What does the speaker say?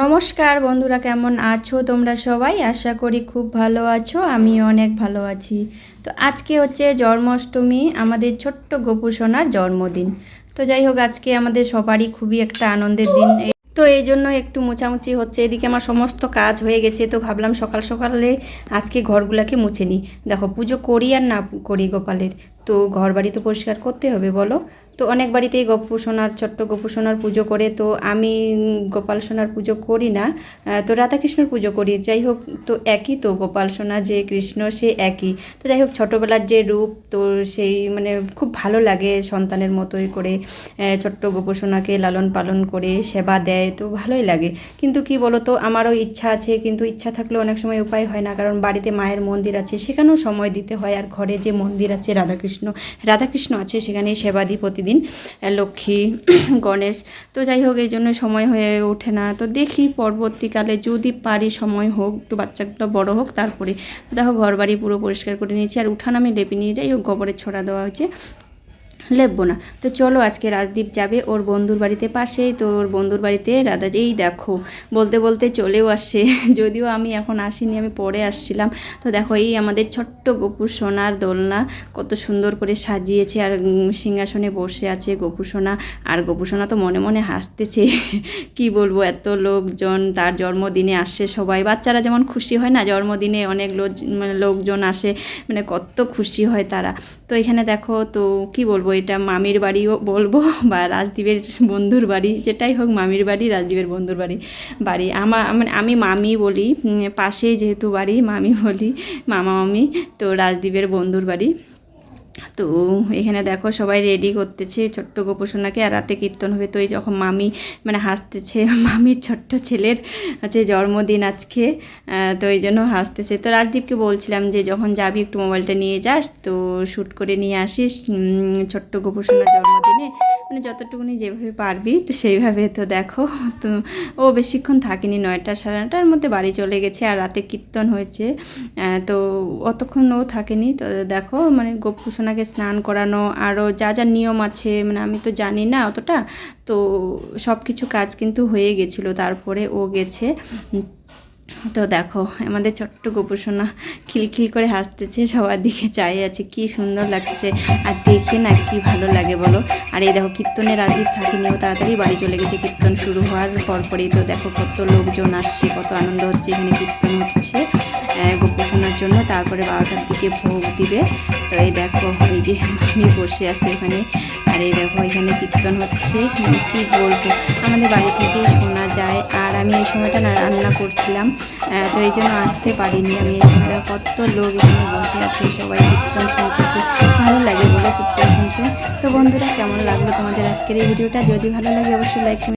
নমস্কার বন্ধুরা, কেমন আছো তোমরা সবাই? আশা করি খুব ভালো আছো আমি অনেক ভালো আছি। তো আজকে হচ্ছে জন্মাষ্টমী, আমাদের ছোট্ট গোপু সোনার জন্মদিন। তো যাই হোক, আজকে আমাদের সবারই খুবই একটা আনন্দের দিন। তো এই জন্য একটু মোছামুছি হচ্ছে, এদিকে আমার সমস্ত কাজ হয়ে গেছে, তো ভাবলাম সকাল সকালে আজকে ঘরগুলোকে মুছে নিই। দেখো, পুজো করি আর না করি গোপালের। তো ঘর বাড়ি তো পরিষ্কার করতে হবে, বলো? তো অনেক বাড়িতেই গোপু সোনার, ছোট্ট গোপু সোনার পুজো করে, তো আমি গোপাল সোনার পুজো করি না তো রাধাকৃষ্ণর পুজো করি, যাই হোক, তো একই তো গোপাল সোনা যে কৃষ্ণ সে একই। তো যাই হোক, ছোটোবেলার যে রূপ, তো সেই মানে খুব ভালো লাগে সন্তানের মতোই করে ছোট্ট গোপু সোনাকে লালন পালন করে সেবা দেয়, তো ভালোই লাগে। কিন্তু কি বলো তো আমারও ইচ্ছা আছে, কিন্তু ইচ্ছা থাকলে অনেক সময় উপায় হয় না, কারণ বাড়িতে মায়ের মন্দির আছে, সেখানেও সময় দিতে হয়, আর ঘরে যে মন্দির আছে রাধাকৃষ্ণ রাধাকৃষ্ণ আছে সেখানেই সেবা দিই প্রতিদিন লক্ষ্মী, গণেশ। তো যাই হোক, এই জন্য সময় হয়ে ওঠে না। তো দেখি পরবর্তীকালে যদি পারি সময় হোক, একটু বাচ্চাগুলো বড় হোক, তারপরে। দেখো ঘর বাড়ি পুরো পরিষ্কার করে নিয়েছি। আর উঠান আমি লেপে নিয়ে যাই হোক গোবরের ছড়া দেওয়া হয়েছে। লেপবো না। তো চলো আজকে রাজদীপ যাবে ওর বন্ধুর বাড়িতে পাশেই তো ওর বন্ধুর বাড়িতে রাধা এই দেখো, বলতে বলতে চলেও আসছে যদিও আমি এখন আসিনি, আমি পরে আসছিলাম। তো দেখো এই আমাদের ছোট্ট গোপুর সোনার দোলনা কত সুন্দর করে সাজিয়েছে আর সিংহাসনে বসে আছে গোপু সোনা। আর গোপু সোনা তো মনে মনে হাসতেছে। কি বলব, এত লোকজন, তার জন্মদিনে আসে সবাই। বাচ্চারা যেমন খুশি হয় না, জন্মদিনে অনেক লোক মানে লোকজন আসে। মানে কত খুশি হয় তারা। তো এখানে দেখো তো কি বলব এটা মামির বাড়িও বলব বা রাজদীপের বন্ধুর বাড়ি, যেটাই হোক মামির বাড়ি, রাজদীপের বন্ধুর বাড়ি বাড়ি। আমার মানে আমি মামি বলি পাশেই যেহেতু বাড়ি, মামি বলি, মামা মামি, তো রাজদীপের বন্ধুর বাড়ি। তো এখানে দেখো সবাই রেডি করতেছে ছোট্ট গোপসোনাকে আর রাতে কীর্তন হবে। তো এই যখন মামি মানে হাসতেছে, মামির ছোট্ট ছেলের আছে জন্মদিন আজকে তো এই জন্য হাসতেছে। তো রাজদীপকে বলছিলাম যে যখন যাবি একটু মোবাইলটা নিয়ে যাস, তো শ্যুট করে নিয়ে আসিস ছোট্ট গোপসোনার জন্মদিনে। মানে যতটুকুনি যেভাবে পারবি, তো সেইভাবে তো দেখো, তো ও বেশিক্ষণ থাকেনি নয়টা সাড়ে নটার মধ্যে বাড়ি চলে গেছে আর রাতে কীর্তন হয়েছে। তো অতক্ষণ ও থাকেনি, তো দেখো মানে গোপুসোনাকে স্নান করানো, আরও যা যা নিয়ম আছে মানে আমি তো জানি না অতটা, তো সব কিছু কাজ কিন্তু হয়ে গেছিল, তারপরে ও গেছে। তো দেখো, আমাদের ছোট্ট গোপুসোনা খিলখিল করে হাসতেছে, সবার দিকে চাই আছে, কি সুন্দর লাগছে। আর দেখে না কি ভালো লাগে বলো। আর এই দেখো, কীর্তনের রাজীব থাকেনি ও তাড়াতাড়ি বাড়ি চলে গেছে, কীর্তন শুরু হওয়ার পরপরই তো দেখো কত লোকজন আসছে, কত আনন্দ হচ্ছে, এখানে কীর্তন হচ্ছে গোপুসোনার জন্য। তারপরে বারোটার দিকে ভোগ দিবে। তো এই দেখো, এই যে আমি বসে আছি এখানে। আর এই দেখো, এখানে কীর্তন হচ্ছে। মানে কি বলব? আমাদের বাড়ি থেকেই শোনা যায়। আর আমি এই সময়টা রান্না করছিলাম। তো এই জন্য আসতে পারিনি আমি এখানে কত লোক এখানে বসে আছে, সবাই কীর্তন শুনতেছে। ভালো লাগে বলে কীর্তন শুনতে। তো বন্ধুরা, কেমন লাগল তোমাদের আজকের এই ভিডিওটা? যদি ভালো লাগে, অবশ্যই লাইক